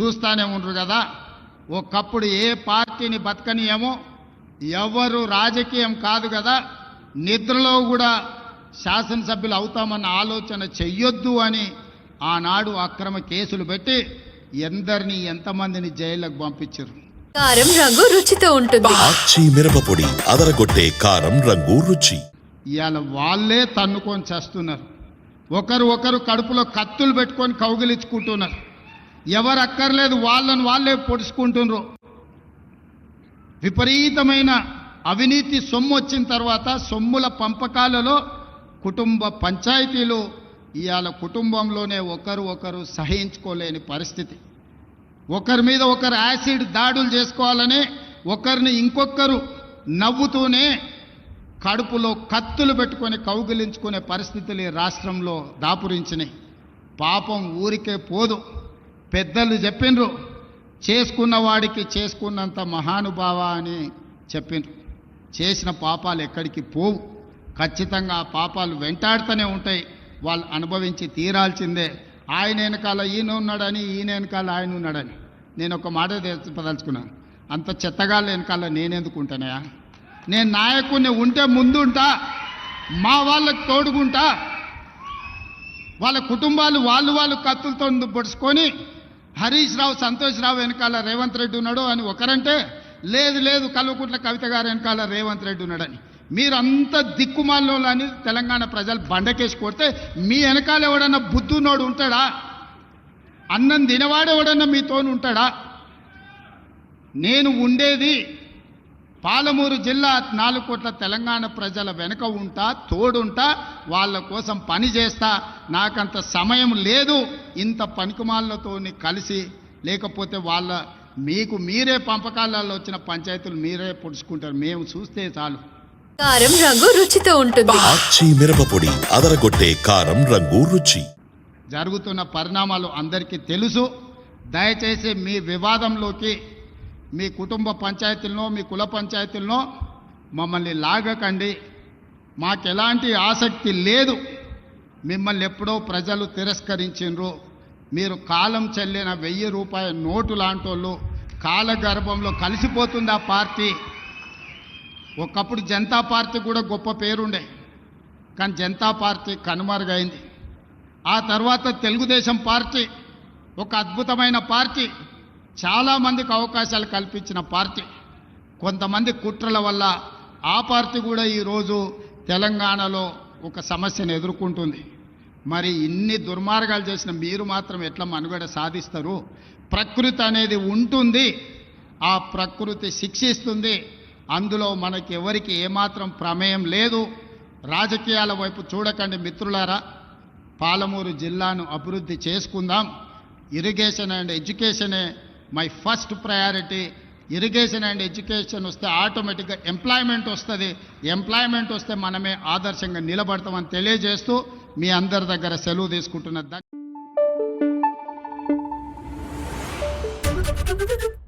చూస్తానే ఉండరు కదా. ఒకప్పుడు ఏ పార్టీని బతకనియేమో ఎవరు రాజకీయం కాదు కదా. నిద్రలో కూడా శాసనసభ్యులు అవుతామన్న ఆలోచన చెయ్యొద్దు అని ఆనాడు అక్రమ కేసులు పెట్టి ఎందరిని ఎంతమందిని జైళ్ళకు పంపించారు కారం రంగు రుచితో ఉంటుంది. ఆచి మిరపపొడి అదరగొట్టే కారం రంగు రుచి. ఇవాళ వాళ్ళే తన్నుకొని చేస్తున్నారు. ఒకరు ఒకరు కడుపులో కత్తులు పెట్టుకొని కౌగిలించుకుంటున్నారు. ఎవరు అక్కర్లేదు వాళ్ళని వాళ్ళే పొడుచుకుంటున్నారు విపరీతమైన అవినీతి సొమ్ము వచ్చిన తర్వాత సొమ్ముల పంపకాలలో కుటుంబ పంచాయతీలు ఇవాళ కుటుంబంలోనే ఒకరు ఒకరు సహించుకోలేని పరిస్థితి. ఒకరి మీద ఒకరు యాసిడ్ దాడులు చేసుకోవాలని ఒకరిని ఇంకొకరు నవ్వుతూనే కడుపులో కత్తులు పెట్టుకొని కౌగిలించుకునే పరిస్థితులు ఈ రాష్ట్రంలో దాపురించినాయి. పాపం ఊరికే పోదు. పెద్దలు చెప్పిండ్రు చేసుకున్న వాడికి చేసుకున్నంత మహానుభావ అని చెప్పిండ్రు. చేసిన పాపాలు ఎక్కడికి పోవు. ఖచ్చితంగా ఆ పాపాలు వెంటాడుతూనే ఉంటాయి. వాళ్ళు అనుభవించి తీరాల్సిందే. ఆయన వెనకాల ఈయన ఉన్నాడని ఈయన వెనకాల ఆయన ఉన్నాడని. నేను ఒక మాట చెప్పదలుచుకున్నాను. అంత చెత్తగాళ్ళ వెనకాల నేనెందుకు ఉంటానయా నేను నాయకుడిని ఉంటే ముందుంటా మా వాళ్ళకి తోడుకుంటా వాళ్ళ కుటుంబాలు వాళ్ళు వాళ్ళు కత్తులతో పొడుచుకొని హరీష్ రావు సంతోష్ రావు వెనకాల రేవంత్ రెడ్డి ఉన్నాడు అని ఒకరంటే లేదు లేదు కల్వకుంట్ల కవిత గారు వెనకాల రేవంత్ రెడ్డి ఉన్నాడని. మీరంతా దిక్కుమాల్లో అని తెలంగాణ ప్రజలు బండకేసి కొడితే మీ వెనకాల ఎవడన్నా బుద్ధున్నోడు ఉంటాడా? అన్నం తినవాడు ఎవడన్నా ఉంటాడా? నేను ఉండేది పాలమూరు జిల్లా నాలుగు కోట్ల తెలంగాణ ప్రజల వెనుక ఉంటా తోడుంటా వాళ్ళ కోసం పని చేస్తా. నాకంత సమయం లేదు. ఇంత పనికిమాలతో కలిసి లేకపోతే వాళ్ళ మీకు మీరే పంపకాలలో వచ్చిన పంచాయతీలు మీరే పుడుచుకుంటారు. మేము చూస్తే చాలు. కారం రంగు రుచితో ఉంటుంది. మిరపపొడి అదరగొట్టే కారం రంగు రుచి. జరుగుతున్న పరిణామాలు అందరికీ తెలుసు. దయచేసి మీ వివాదంలోకి మీ కుటుంబ పంచాయతీలను మీ కుల పంచాయతీలను మమ్మల్ని లాగకండి. మాకు ఎలాంటి ఆసక్తి లేదు. మిమ్మల్ని ఎప్పుడో ప్రజలు తిరస్కరించిండ్రు. మీరు కాలం చెల్లిన వెయ్యి రూపాయల నోటు లాంటోళ్ళు కాలగర్భంలో కలిసిపోతుంది ఆ పార్టీ? ఒకప్పుడు జనతా పార్టీ కూడా గొప్ప పేరుండే. కానీ జనతా పార్టీ కనుమరుగైంది. ఆ తర్వాత తెలుగుదేశం పార్టీ ఒక అద్భుతమైన పార్టీ. చాలామందికి అవకాశాలు కల్పించిన పార్టీ. కొంతమంది కుట్రల వల్ల ఆ పార్టీ కూడా ఈరోజు తెలంగాణలో ఒక సమస్యను ఎదుర్కొంటుంది. మరి ఇన్ని దుర్మార్గాలు చేసిన మీరు మాత్రం ఎట్లా మనుగడ సాధిస్తారు? ప్రకృతి అనేది ఉంటుంది. ఆ ప్రకృతి శిక్షిస్తుంది. అందులో మనకి ఎవరికి ఏమాత్రం ప్రమేయం లేదు. రాజకీయాల వైపు చూడకండి మిత్రులారా. పాలమూరు జిల్లాను అభివృద్ధి చేసుకుందాం. Irrigation and ఎడ్యుకేషనే my first priority irrigation and education వస్తే ఆటోమేటిక్గా ఎంప్లాయ్మెంట్ వస్తుంది. ఎంప్లాయ్మెంట్ వస్తే మనమే ఆదర్శంగా నిలబడతామని తెలియజేస్తూ మీ అందరి దగ్గర సెలవు తీసుకుంటున్న ధన్య-